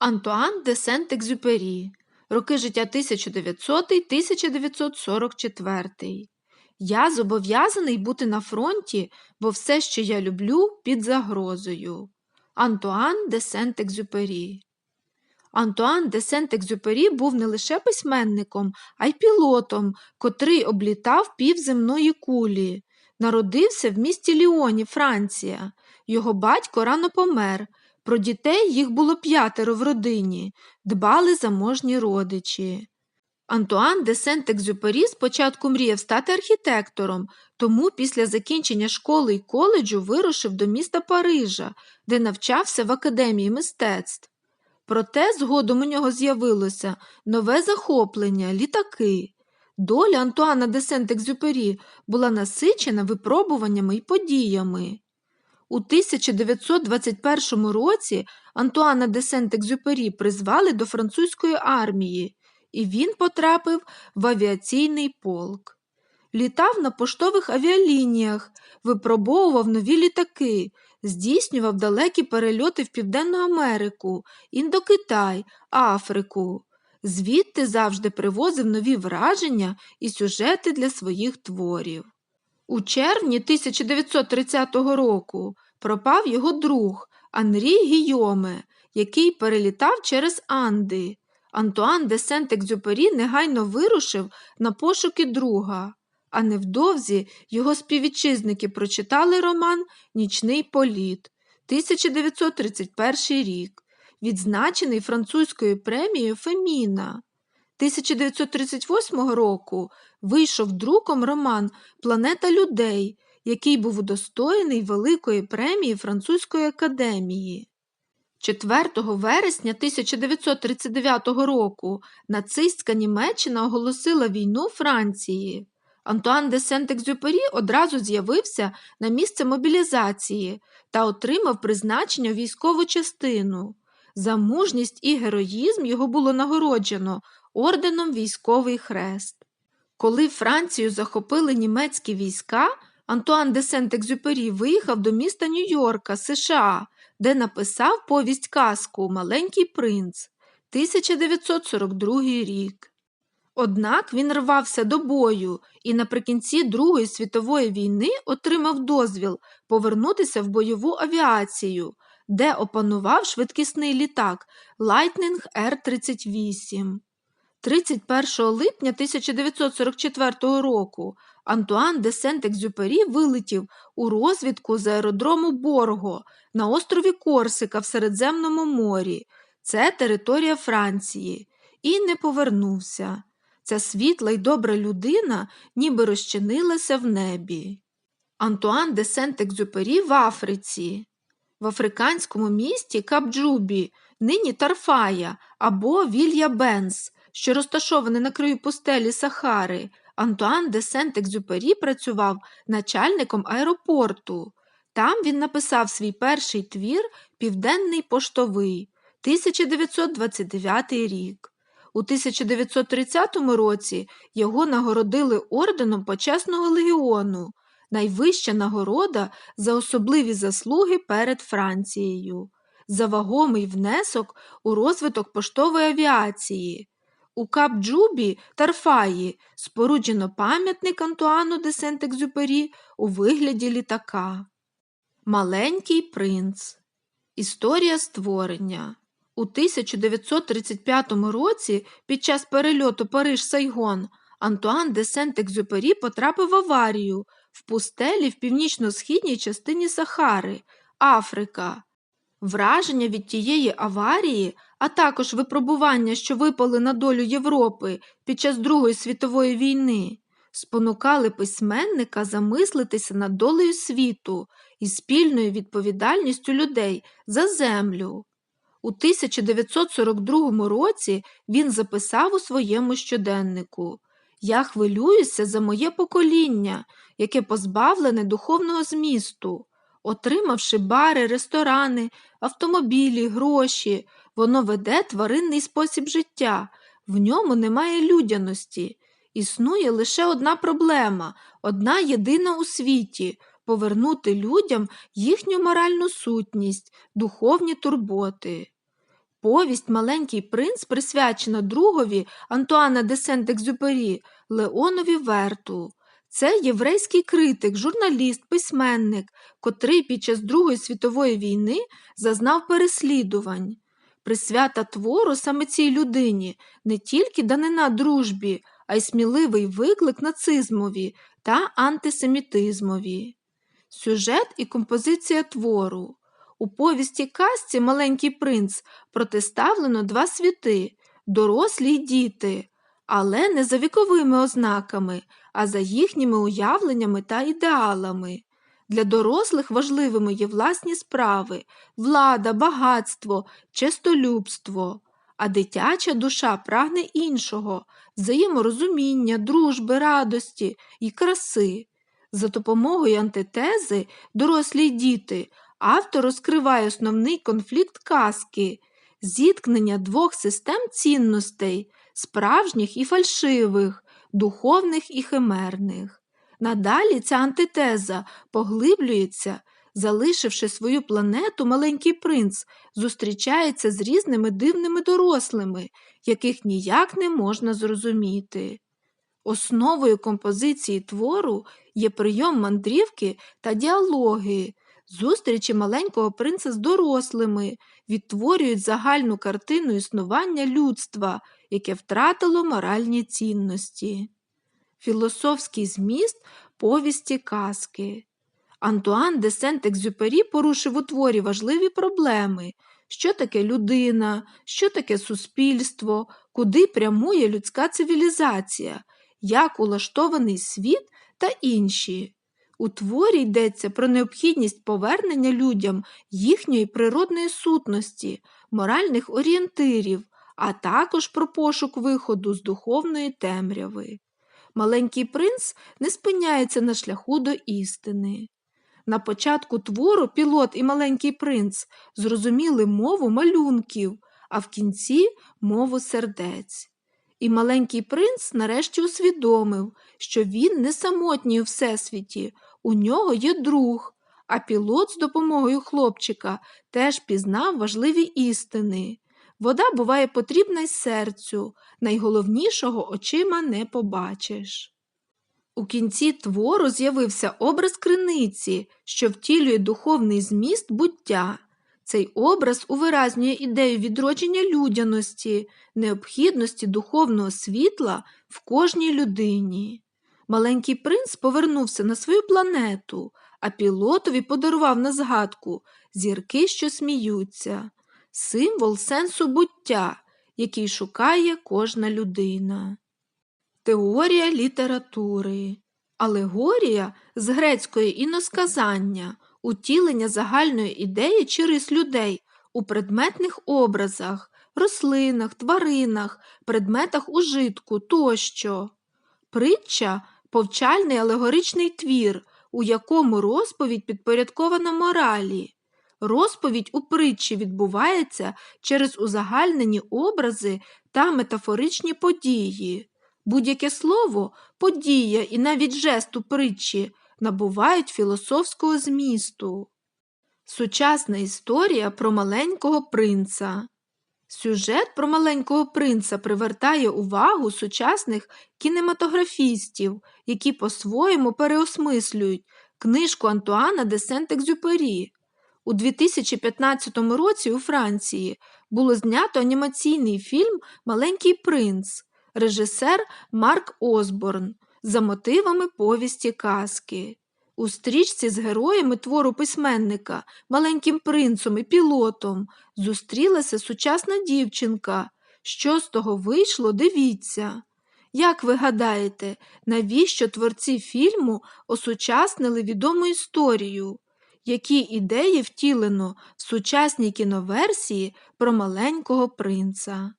Антуан де Сент-Екзюпері. Роки життя 1900-1944. Я зобов'язаний бути на фронті, бо все, що я люблю, під загрозою. Антуан де Сент-Екзюпері. Антуан де Сент-Екзюпері був не лише письменником, а й пілотом, котрий облітав пів земної кулі. Народився в місті Ліоні, Франція. Його батько рано помер. Про дітей їх було п'ятеро в родині, дбали заможні родичі. Антуан де Сент-Екзюпері спочатку мріяв стати архітектором, тому після закінчення школи й коледжу вирушив до міста Парижа, де навчався в академії мистецтв. Проте згодом у нього з'явилося нове захоплення літаки. Доля Антуана де Сент-Екзюпері була насичена випробуваннями й подіями. У 1921 році Антуана де Сент-Екзюпері призвали до французької армії, і він потрапив в авіаційний полк. Літав на поштових авіалініях, випробовував нові літаки, здійснював далекі перельоти в Південну Америку, Індокитай, Африку. Звідти завжди привозив нові враження і сюжети для своїх творів. У червні 1930 року пропав його друг Анрій Гійоме, який перелітав через Анди. Антуан де Сент-Екзюпері негайно вирушив на пошуки друга, а невдовзі його співвітчизники прочитали роман Нічний політ 1931 рік, відзначений французькою премією Феміна. 1938 року вийшов друком роман Планета людей, який був удостоєний Великої премії Французької академії. 4 вересня 1939 року нацистська Німеччина оголосила війну Франції. Антуан де Сент-Екзюпері одразу з'явився на місце мобілізації та отримав призначення військову частину. За мужність і героїзм його було нагороджено орденом Військовий Хрест. Коли Францію захопили німецькі війська, Антуан де Сент-Екзюпері виїхав до міста Нью-Йорка, США, де написав повість казку Маленький принц 1942 рік. Однак він рвався до бою і наприкінці Другої світової війни отримав дозвіл повернутися в бойову авіацію, де опанував швидкісний літак Lightning Р-38. 31 липня 1944 року Антуан де Сент-Екзюпері вилетів у розвідку з аеродрому Борго на острові Корсика в Середземному морі. Це територія Франції, і не повернувся. Ця світла й добра людина ніби розчинилася в небі. Антуан де Сент-Екзюпері в Африці. В африканському місті Капджубі, нині Тарфая або Вілья Бенс, що розташований на краю пустелі Сахари, Антуан де Сент-Екзюпері працював начальником аеропорту. Там він написав свій перший твір Південний поштовий 1929 рік. У 1930 році його нагородили орденом Почесного легіону, найвища нагорода за особливі заслуги перед Францією, за вагомий внесок у розвиток поштової авіації. У Кап-Джубі Тарфаї споруджено пам'ятник Антуану де Сент-Екзюпері у вигляді літака. Маленький принц. Історія створення. У 1935 році під час перельоту Париж-Сайгон Антуан де Сент-Екзюпері потрапив в аварію в пустелі в північно-східній частині Сахари, Африка. Враження від тієї аварії, а також випробування, що випали на долю Європи під час Другої світової війни, спонукали письменника замислитися над долею світу і спільною відповідальністю людей за землю. У 1942 році він записав у своєму щоденнику Я хвилююся за моє покоління, яке позбавлене духовного змісту. Отримавши бари, ресторани, автомобілі, гроші, воно веде тваринний спосіб життя, в ньому немає людяності. Існує лише одна проблема, одна єдина у світі повернути людям їхню моральну сутність, духовні турботи. Повість Маленький принц присвячена другові Антуана де Сент-Екзюпері Леонові Верту. Це єврейський критик, журналіст, письменник, котрий під час Другої світової війни зазнав переслідувань. Присвята твору саме цій людині не тільки данина дружбі, а й сміливий виклик нацизмові та антисемітизмові. Сюжет і композиція твору. У повісті казці Маленький принц протиставлено два світи дорослі й діти, але не за віковими ознаками, а за їхніми уявленнями та ідеалами. Для дорослих важливими є власні справи, влада, багатство, честолюбство, а дитяча душа прагне іншого взаєморозуміння, дружби, радості і краси. За допомогою антитези дорослі діти автор розкриває основний конфлікт казки зіткнення двох систем цінностей справжніх і фальшивих, духовних і химерних. Надалі ця антитеза поглиблюється, залишивши свою планету, маленький принц зустрічається з різними дивними дорослими, яких ніяк не можна зрозуміти. Основою композиції твору є прийом мандрівки та діалоги. Зустрічі маленького принца з дорослими відтворюють загальну картину існування людства, яке втратило моральні цінності. Філософський зміст повісті казки. Антуан де Сент-Екзюпері порушив у творі важливі проблеми, що таке людина, що таке суспільство, куди прямує людська цивілізація, як улаштований світ та інші. У творі йдеться про необхідність повернення людям їхньої природної сутності, моральних орієнтирів, а також про пошук виходу з духовної темряви. Маленький принц не спиняється на шляху до істини. На початку твору пілот і маленький принц зрозуміли мову малюнків, а в кінці мову сердець. І маленький принц нарешті усвідомив, що він не самотній у всесвіті, у нього є друг, а пілот з допомогою хлопчика теж пізнав важливі істини. Вода буває потрібна й серцю, найголовнішого очима не побачиш. У кінці твору з'явився образ криниці, що втілює духовний зміст буття. Цей образ увиразнює ідею відродження людяності, необхідності духовного світла в кожній людині. Маленький принц повернувся на свою планету, а пілотові подарував на згадку зірки, що сміються, символ сенсу буття, який шукає кожна людина. Теорія літератури. Алегорія з грецької іносказання, утілення загальної ідеї рис людей у предметних образах, рослинах, тваринах, предметах ужитку тощо. Притча повчальний алегоричний твір, у якому розповідь підпорядкована моралі. Розповідь у притчі відбувається через узагальнені образи та метафоричні події. Будь-яке слово, подія і навіть жест у притчі набувають філософського змісту. Сучасна історія про маленького принца. Сюжет про маленького принца привертає увагу сучасних кінематографістів, які по-своєму переосмислюють книжку Антуана де Сент-Екзюпері. У 2015 році у Франції було знято анімаційний фільм Маленький принц, режисер Марк Осборн за мотивами повісті казки. У стрічці з героями твору письменника, маленьким принцом і пілотом зустрілася сучасна дівчинка. Що з того вийшло, дивіться. Як ви гадаєте, навіщо творці фільму осучаснили відому історію? Які ідеї втілено в сучасній кіноверсії про маленького принца?